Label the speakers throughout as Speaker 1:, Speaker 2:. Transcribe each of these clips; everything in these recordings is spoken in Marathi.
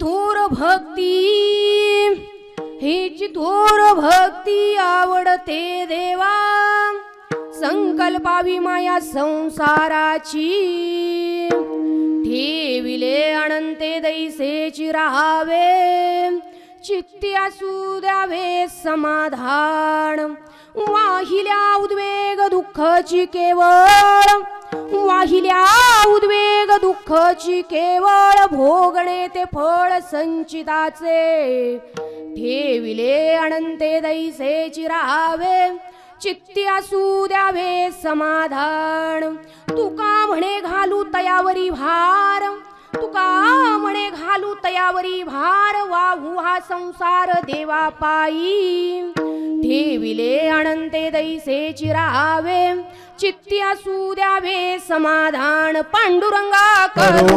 Speaker 1: थोर भक्ती. हिची थोर भक्ती आवडते देवा. संकल्पावी माया संसाराची. ठेविले अनंते दैसेची राहावे. चित्ती असू द्यावे समाधान. वाहिल्या उद्वेग दुःखाची केवळ. वाहिल्या उद्वेग दुःखची केवळ भोगणे ते फळ संचिताचे. ठेविले अनंते दैसे चिरावे चित्ती असू द्यावे समाधान. तुका म्हणे घालू तयावरी भार तुका म्हणे घालू तयावरी भार वाहू हा संसार देवा पायी. ठेविले अनंते दैसे चिरावे चित्ती असू द्यावे समाधान पांडुरंगा करू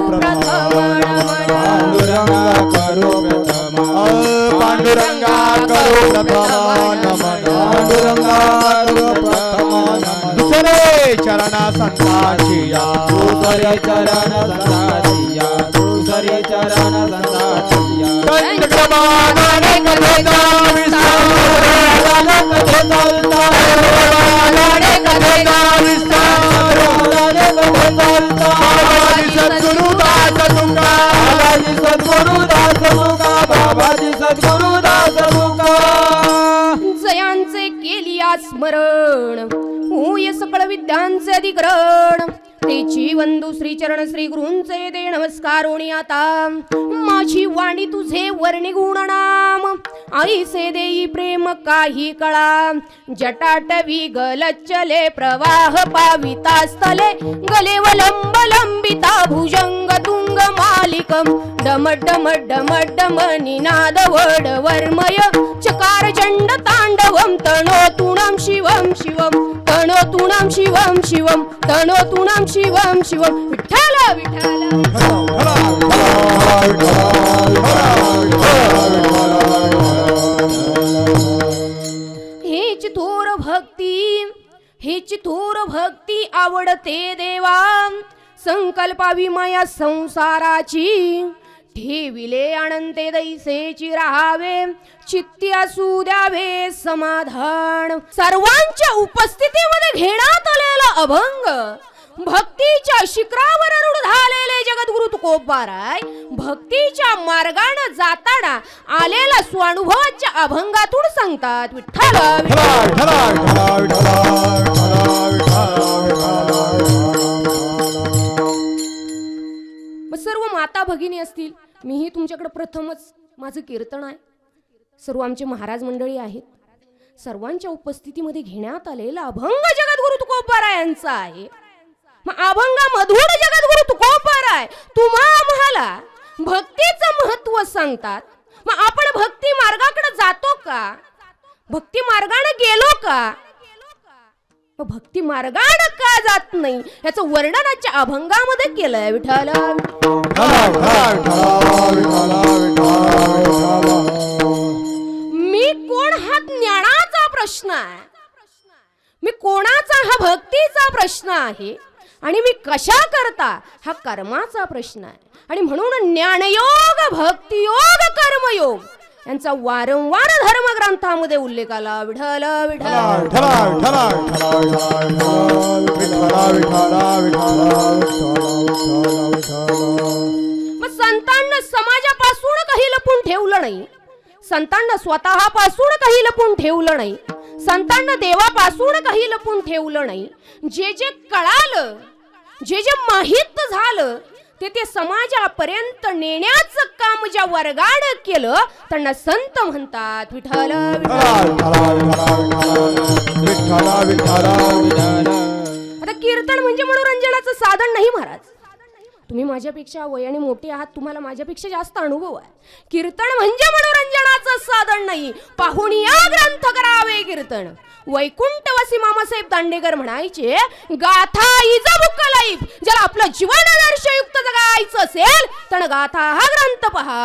Speaker 2: पांडुरंगा करो दुसरे चरणा
Speaker 3: दुसरे चरण संताचिया दुसरे चरण संताचिया
Speaker 1: सकळ विद्यांचे अधिकरण. तेची वंदू श्री चरण श्री गुरुंचे दे नमस्कार आता. माझी वाणी तुझे वर्णी गुण नाम. आईसे देई प्रेम काही कळा. जटाटवी गलचले प्रवाह पाविता स्थले. गले वलंब लंबिता भुजंग तुंग मालिकम डम डम डम डम निनाद वड वर्मय. चकार चंड तांडवम तणो तुणम शिवम शिवम तणोतुणं शिवम शिवम तणोतुणं शिवम शिवम विठ्ठल विठ्ठल. हेच थोर भक्ती हेच थोर भक्ती आवडते देवा. संकल्पावी माया संसाराची ठेविले अनंते दैसेची राहावे चित्ती असू द्यावे समाधान. सर्वांच्या उपस्थितीमध्ये घेण्यात आलेला अभंग भक्तीच्या शिखरावर रूढ झालेले जगद्गुरु तुकोबाराय भक्तीच्या मार्गानं जाताना आलेला स्वानुभवाच्या अभंगातून सांगतात विठ्ठल. सर्व माता भगिनी असतील मीही तुमच्याकडं प्रथमच माझं कीर्तन आहे. सर्व आमचे महाराज मंडळी आहेत. सर्वांच्या उपस्थितीमध्ये घेण्यात आलेला अभंग जगद्गुरु तुकोबारा यांचा आहे. मग अभंगामधून जगद्गुरु तुकोपाराय तुम्हा आम्हाला भक्तीचं महत्त्व सांगतात. मग आपण भक्ती मार्गाकडे जातो का? भक्ती मार्गाने गेलो का? मग भक्ती मार्गाने का जात नाही? याचं वर्णनाच्या अभंगामध्ये केलंय विठ्ठल. मी कोण हा ज्ञानाचा प्रश्न आहे मी कोणाचा हा भक्तीचा प्रश्न आहे आणि मी कशा करता हा कर्माचा प्रश्न आहे आणि म्हणून ज्ञानयोग भक्तियोग कर्मयोग यांचा वारंवार धर्मग्रंथामध्ये उल्लेख आला विठल विठल काही लपून ठेवलं नाही. संतांना स्वतःपासून काही लपून ठेवलं नाही. संतांना देवापासून काही लपून ठेवलं नाही. जे जे कळालं जे जे माहीत झालं ते ते समाजापर्यंत नेण्याचं काम ज्या वर्गानं केलं त्यांना संत म्हणतात. विठ्ठल विठ्ठल. आता कीर्तन म्हणजे मनोरंजनाचं साधन नाही महाराज. तुम्ही माझ्यापेक्षा वयाने मोठे आहात तुम्हाला माझ्यापेक्षा जास्त अनुभव आहे. कीर्तन म्हणजे मनोरंजनाचं साधन नाही. पाहुण या ग्रंथ करावे कीर्तन. वैकुंठवासी मामासाहेब दांडेकर म्हणायचे गाथा इज बुक लाईफ ज्याला आपलं जीवन आदर्शयुक्त जगायचं असेल तर गाथा हा ग्रंथ पहा.